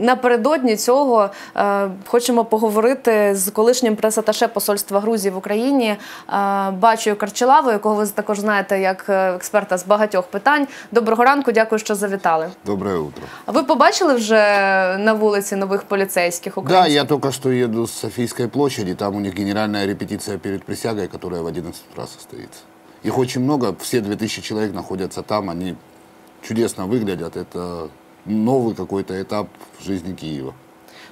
Напередодні цього е, хочемо поговорити з колишнім пресаташе посольства Грузії в Україні е, Бачою Карчелавою, якого ви також знаєте як е, експерта з багатьох питань. Доброго ранку, дякую, що завітали. Доброе утро. А ви побачили вже на вулиці нових поліцейських Да, українців? я только что еду с Софийской площади. Там у них генеральная репетиция перед присягой, которая в 11 утра состоится. Их очень много, все 2000 человек находятся там, они чудесно выглядят. Это новый какой-то этап в жизни Киева.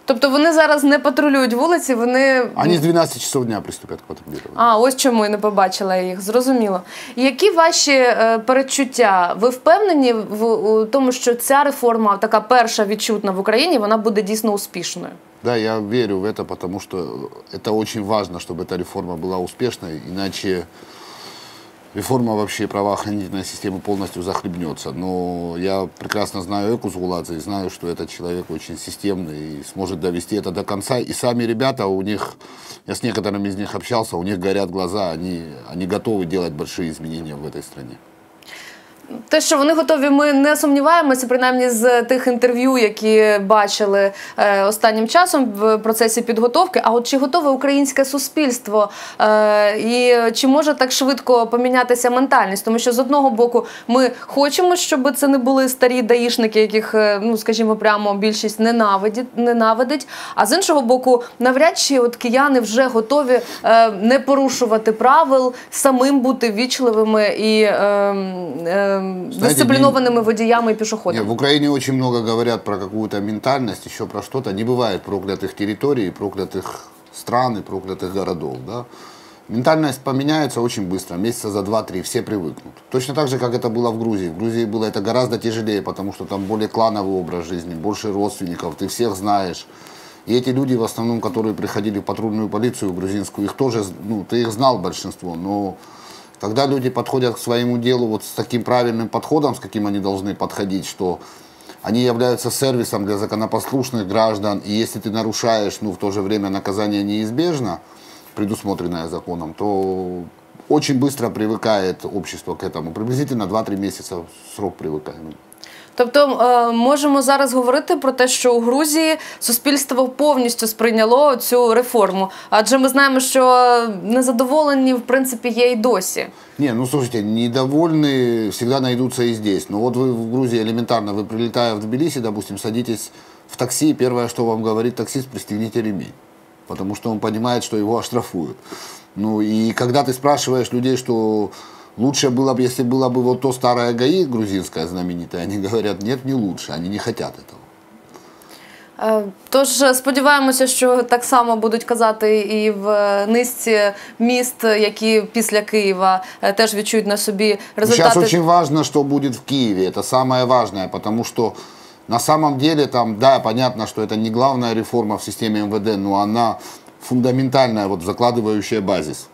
Тобто вони зараз не патрулюють вулиці, вони Они с 12 часов дня приступят к патрулированию. А, ось чому я не побачила їх. Зрозуміло. Які ваші е, передчуття? Ви впевнені в у тому, що ця реформа, така перша відчутна в Україні, вона буде дійсно успішною? Да, я верю в это, потому что это очень важно, чтобы эта реформа была успешной, иначе реформа вообще правоохранительной системы полностью захлебнется. Но я прекрасно знаю Экус Гуладзе и знаю, что этот человек очень системный и сможет довести это до конца. И сами ребята, у них, я с некоторыми из них общался, у них горят глаза, они, они готовы делать большие изменения в этой стране. Те, що вони готові, ми не сумніваємося, принаймні з тих інтерв'ю, які бачили е, останнім часом в процесі підготовки. А от чи готове українське суспільство е, і чи може так швидко помінятися ментальність? Тому що з одного боку ми хочемо, щоб це не були старі даїшники, яких, е, ну скажімо, прямо більшість ненавидить. А з іншого боку, навряд чи от кияни вже готові не порушувати правил, самим бути вічливими і. Е, е, дисциплінованими водіями і Нет, пішоходами. в Украине очень много говорят про какую-то ментальность, еще про что-то. Не бывает проклятых территорий, проклятых стран и проклятых городов. Да? Ментальность поменяется очень быстро, месяца за 2-3, все привыкнут. Точно так же, как это было в Грузии. В Грузии было это гораздо тяжелее, потому что там более клановый образ жизни, больше родственников, ты всех знаешь. И эти люди, в основном, которые приходили в патрульную полицию грузинскую, их тоже, ну, ты их знал большинство, но когда люди подходят к своему делу вот с таким правильным подходом, с каким они должны подходить, что они являются сервисом для законопослушных граждан, и если ты нарушаешь, ну, в то же время наказание неизбежно, предусмотренное законом, то очень быстро привыкает общество к этому. Приблизительно 2-3 месяца срок привыкания. Тобто е, можемо зараз говорити про те, що у Грузії суспільство повністю сприйняло цю реформу, адже ми знаємо, що незадоволені в принципі є і досі. Не, ну слушайте, недовольные всегда найдутся и здесь. Но вот вы в Грузии элементарно, вы прилетая в Тбилиси, допустим, садитесь в такси, первое, что вам говорит таксист, пристегните ремень. Потому что он понимает, что его оштрафуют. Ну и когда ты спрашиваешь людей, что лучше было бы, если было бы вот то старое ГАИ грузинское знаменитое, они говорят, нет, не лучше, они не хотят этого. Е, Тож е, сподіваємося, що так само будуть казати і в е, низці міст, які після Києва е, теж відчують на собі Сейчас результати. очень важно, что будет в Киеве. Это самое важное, потому что на самом деле там, да, понятно, что это не главная реформа в системе МВД, но она фундаментальная, вот закладывающая базис.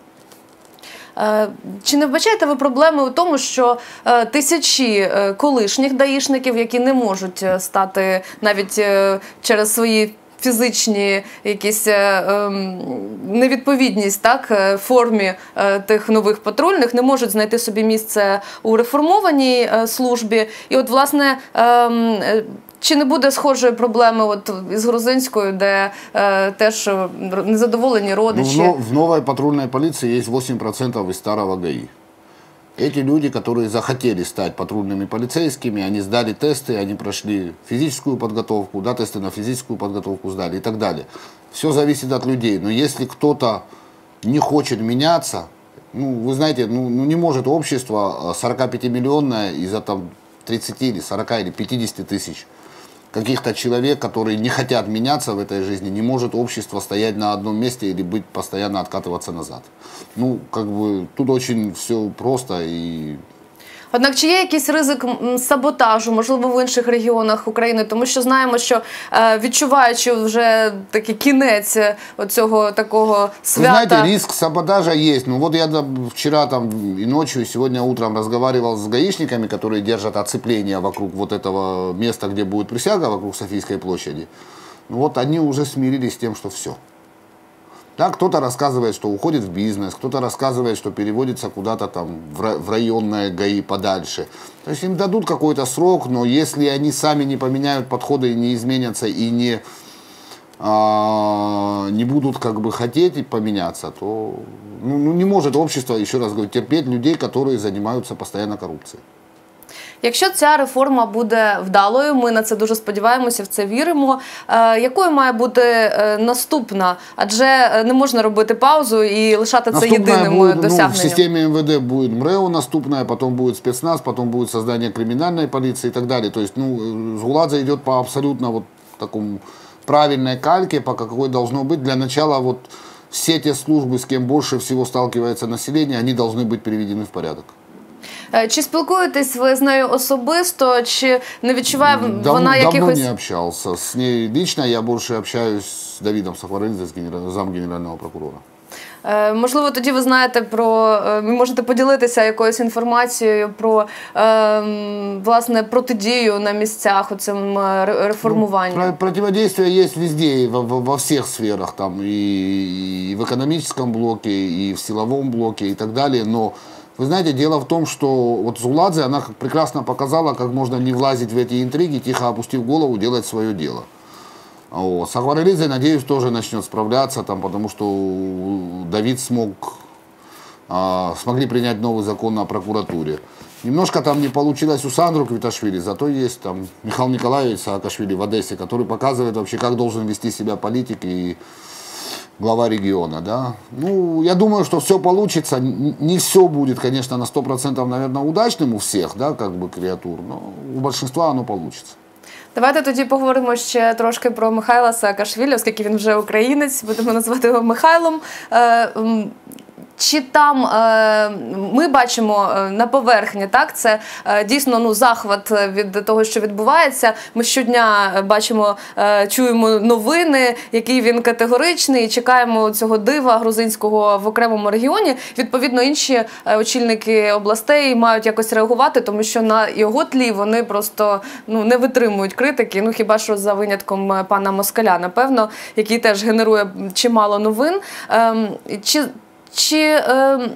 Е, Чи не вбачаєте ви проблеми у тому, що е, тисячі е, колишніх даїшників, які не можуть стати навіть через свої фізичні якісь ем, невідповідність так формі тих нових патрульних, не можуть знайти собі місце у реформованій службі. І от власне. ем, е, Чи не буде схожої проблеми от із грузинською, де е, теж е, незадоволені Ну, в, родичі? но- в новой патрульной полиции есть 8% из старого ГАИ. Эти люди, которые захотели стать патрульными полицейскими, они сдали тесты, они прошли физическую подготовку, да, тесты на физическую подготовку сдали и так далее. Все зависит от людей. Но если кто-то не хочет меняться, ну, вы знаете, ну, ну, не может общество а, 45-миллионное из-за там 30 или 40 или 50 тысяч каких-то человек, которые не хотят меняться в этой жизни, не может общество стоять на одном месте или быть постоянно откатываться назад. Ну, как бы тут очень все просто и Однак чи є якийсь ризик м, саботажу, можливо, в інших регіонах України, тому що знаємо, що е, відчуваючи вже такий кінець е, цього такого Вы свята. знаете, риск саботажа есть. Ну вот я да, вчера там и ночью, и сегодня утром разговаривал с гаишниками, которые держат оцепление вокруг вот этого места, где будет присяга, вокруг Софийской площади. Ну вот они уже смирились с тем, что все. Да, кто-то рассказывает, что уходит в бизнес, кто-то рассказывает, что переводится куда-то там в районное ГАИ подальше. То есть им дадут какой-то срок, но если они сами не поменяют подходы и не изменятся и не, а, не будут как бы хотеть поменяться, то ну, ну, не может общество, еще раз говорю, терпеть людей, которые занимаются постоянно коррупцией. Якщо ця реформа буде вдалою, ми на це дуже сподіваємося, в це віримо. Е, якою має бути е, наступна? Адже е, не можна робити паузу і лишати це єдиним буде, досягненням. Ну, в системі МВД буде МРЕО наступна, потім буде спецназ, потім буде создание кримінальної поліції і так далі. Тобто, ну, Згуладзе йде по абсолютно вот такому правильной кальке, по какой должно быть. Для начала вот все те службы, с кем больше всего сталкивается население, они должны быть приведены в порядок. Е, чи спілкуєтесь ви з нею особисто, чи не відчуває Дав, вона якихось... Давно не общался с ней лично, я больше общаюсь с Давидом Сахварелидзе, зам генерального прокурора. Е, можливо, тоді ви знаєте про е, ви можете поділитися якоюсь інформацією про власне протидію на місцях у цим реформуванню. Ну, противодействие есть везде, во, всех сферах, там и, и в экономическом блоке, и в силовом блоке, и так далее. Но вы знаете, дело в том, что вот Зуладзе, она прекрасно показала, как можно не влазить в эти интриги, тихо опустив голову, делать свое дело. Вот. С Акварелидзе, надеюсь, тоже начнет справляться, там, потому что Давид смог, а, смогли принять новый закон о прокуратуре. Немножко там не получилось у Сандру Квиташвили, зато есть там Михаил Николаевич Саакашвили в Одессе, который показывает вообще, как должен вести себя политик и глава региона, да. Ну, я думаю, что все получится. Не все будет, конечно, на 100% наверное, удачным у всех, да, как бы креатур, но у большинства оно получится. Давайте тоді поговоримо ще трошки про Михайла Саакашвілі, оскільки він вже українець, будемо назвати його Михайлом. Чи там е, ми бачимо е, на поверхні, так це е, дійсно ну захват від того, що відбувається. Ми щодня бачимо, чуємо новини, який він категоричний. і Чекаємо цього дива грузинського в окремому регіоні. Відповідно, інші очільники областей мають якось реагувати, тому що на його тлі вони просто ну не витримують критики. Ну хіба що за винятком пана Москаля, напевно, який теж генерує чимало новин. Ем, чи чи е,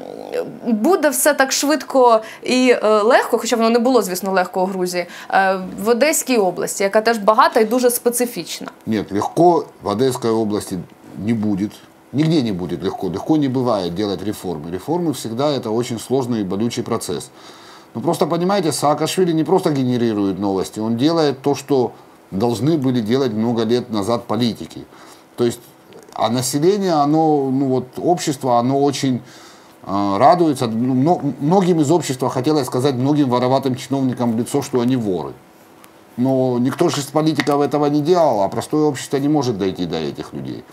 буде все так швидко і е, легко, хоча воно не було, звісно, легко у Грузії, е, в Одеській області, яка теж багата і дуже специфічна? Ні, легко в Одеській області не буде. Нигде не будет легко. Легко не бывает делать реформы. Реформы всегда это очень сложный и болючий процесс. Но просто понимаете, Саакашвили не просто генерирует новости, он делает то, что должны были делать много лет назад политики. То есть а население, оно, ну вот общество, оно очень э, радуется. Ну, многим из общества хотелось сказать многим вороватым чиновникам в лицо, что они воры. Но никто же из политиков этого не делал, а простое общество не может дойти до этих людей.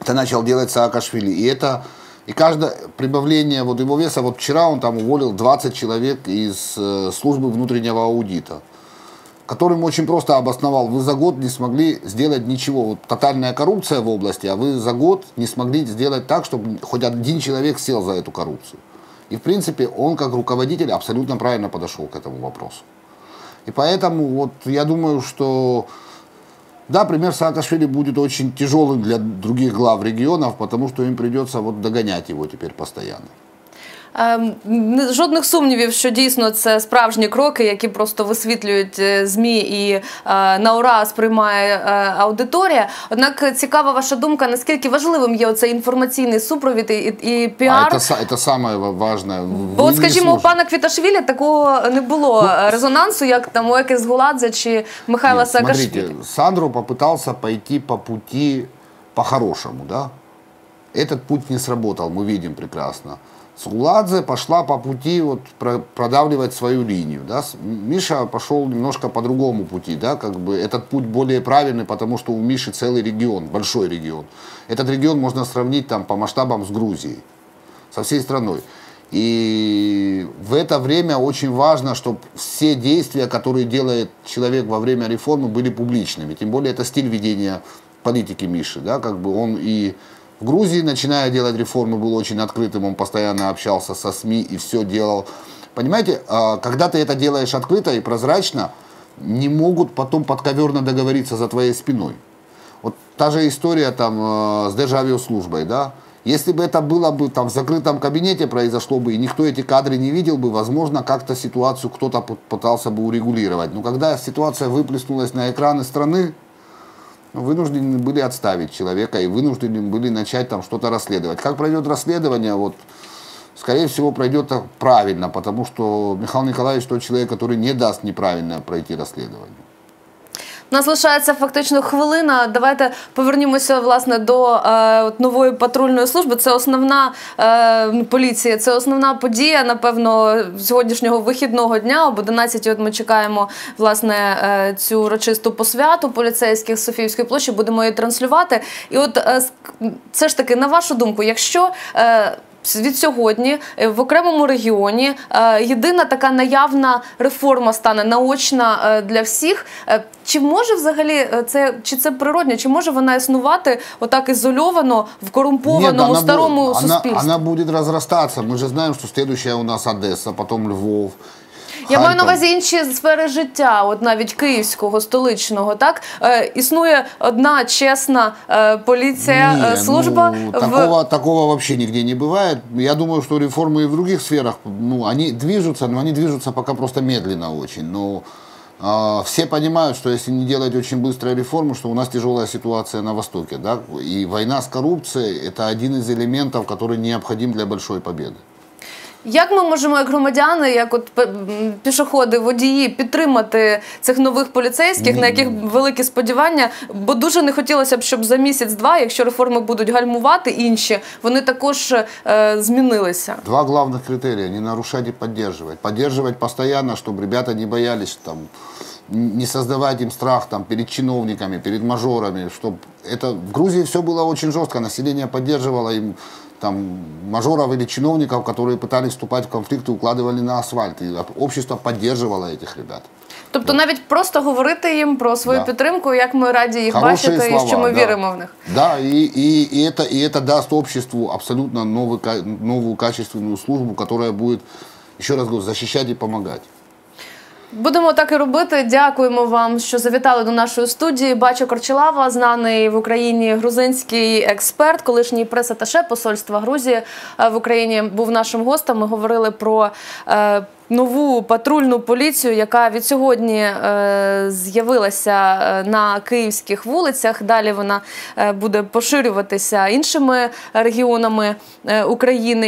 Это начал делать Саакашвили. И это и каждое прибавление вот его веса, вот вчера он там уволил 20 человек из э, службы внутреннего аудита которым очень просто обосновал, вы за год не смогли сделать ничего. Вот тотальная коррупция в области, а вы за год не смогли сделать так, чтобы хоть один человек сел за эту коррупцию. И, в принципе, он как руководитель абсолютно правильно подошел к этому вопросу. И поэтому вот я думаю, что да, пример Саакашвили будет очень тяжелым для других глав регионов, потому что им придется вот догонять его теперь постоянно. Ем, жодних сумнівів, що дійсно це справжні кроки, які просто висвітлюють е, змі і е, на ура сприймає е, аудиторія. Однак цікава ваша думка, наскільки важливим є оцей інформаційний супровід і, і піар. А це, це саме важне. Бо, от, скажімо, у пана Квіташвілі такого не було ну, резонансу, як там у Екес Гуладзе чи Михайла Саакашвілі. Смотрите, Сандро попытался пойти по пути по-хорошему, да? Этот путь не сработал, мы видим прекрасно. Суладзе пошла по пути вот продавливать свою линию. Да? Миша пошел немножко по другому пути. Да? Как бы этот путь более правильный, потому что у Миши целый регион, большой регион. Этот регион можно сравнить там, по масштабам с Грузией, со всей страной. И в это время очень важно, чтобы все действия, которые делает человек во время реформы, были публичными. Тем более это стиль ведения политики Миши. Да? Как бы он и в Грузии, начиная делать реформы, был очень открытым, он постоянно общался со СМИ и все делал. Понимаете, а, когда ты это делаешь открыто и прозрачно, не могут потом подковерно договориться за твоей спиной. Вот та же история там э, с Державиослужбой, да, если бы это было бы там в закрытом кабинете произошло бы, и никто эти кадры не видел бы, возможно, как-то ситуацию кто-то пытался бы урегулировать. Но когда ситуация выплеснулась на экраны страны, вынуждены были отставить человека и вынуждены были начать там что-то расследовать. Как пройдет расследование, вот, скорее всего, пройдет правильно, потому что Михаил Николаевич тот человек, который не даст неправильно пройти расследование. У нас лишається фактично хвилина. Давайте повернімося власне до е, от нової патрульної служби. Це основна е, поліція, це основна подія, напевно, сьогоднішнього вихідного дня. Об 11 от ми чекаємо власне е, цю урочисту посвяту поліцейських Софіївської площі. Будемо її транслювати. І от е, все ж таки, на вашу думку, якщо е, від сьогодні е, в окремому регіоні е, єдина така наявна реформа стане наочна е, для всіх. Чи може взагалі це чи це природньо? Чи може вона існувати отак ізольовано в корумпованому она старому она, суспільстві? она будет разрастаться. Мы же знаем, что следующая у нас Одеса, потом Львов. Я маю на Харьков. увазі інші сфери життя, от навіть київського, столичного. Так е, існує одна чесна е, поліція, Не, е, служба ну, в такого, такого вообще нигде не бывает. Я думаю, что реформы и в других сферах, ну, они движутся, но они движутся пока просто медленно очень. Но а, все понимают, что если не делать очень быстрые реформы, что у нас тяжелая ситуация на Востоке, да, и война с коррупцией – это один из элементов, который необходим для большой победы. Як ми можемо, як громадяни, як от пе- м, пішоходи, водії, підтримати цих нових поліцейських, на яких великі сподівання? Бо дуже не хотілося б, щоб за місяць-два, якщо реформи будуть гальмувати інші, вони також е, змінилися. Два главных критерия – не нарушать и поддерживать. Поддерживать постоянно, чтобы ребята не боялись, там, не создавать им страх там, перед чиновниками, перед мажорами. Чтобы это... В Грузии все было очень жестко, население поддерживало им там, мажоров или чиновников, которые пытались вступать в конфликт и укладывали на асфальт. И общество поддерживало этих ребят. Тобто, навіть просто говорити їм про свою Да. підтримку, як ми раді їх Хорошие бачити, слова, і що ми да. віримо в них. Да, и, и, и, это, и это даст обществу абсолютно новый, ка- новую качественную службу, которая будет, еще раз говорю, защищать и помогать. Будемо так і робити. Дякуємо вам, що завітали до нашої студії. Бачу Корчелава, знаний в Україні грузинський експерт, колишній прес-аташе посольства Грузії е, в Україні, був нашим гостем. Ми говорили про. е, Нову патрульну поліцію, яка від сьогодні е, з'явилася на київських вулицях. Далі вона буде поширюватися іншими регіонами України.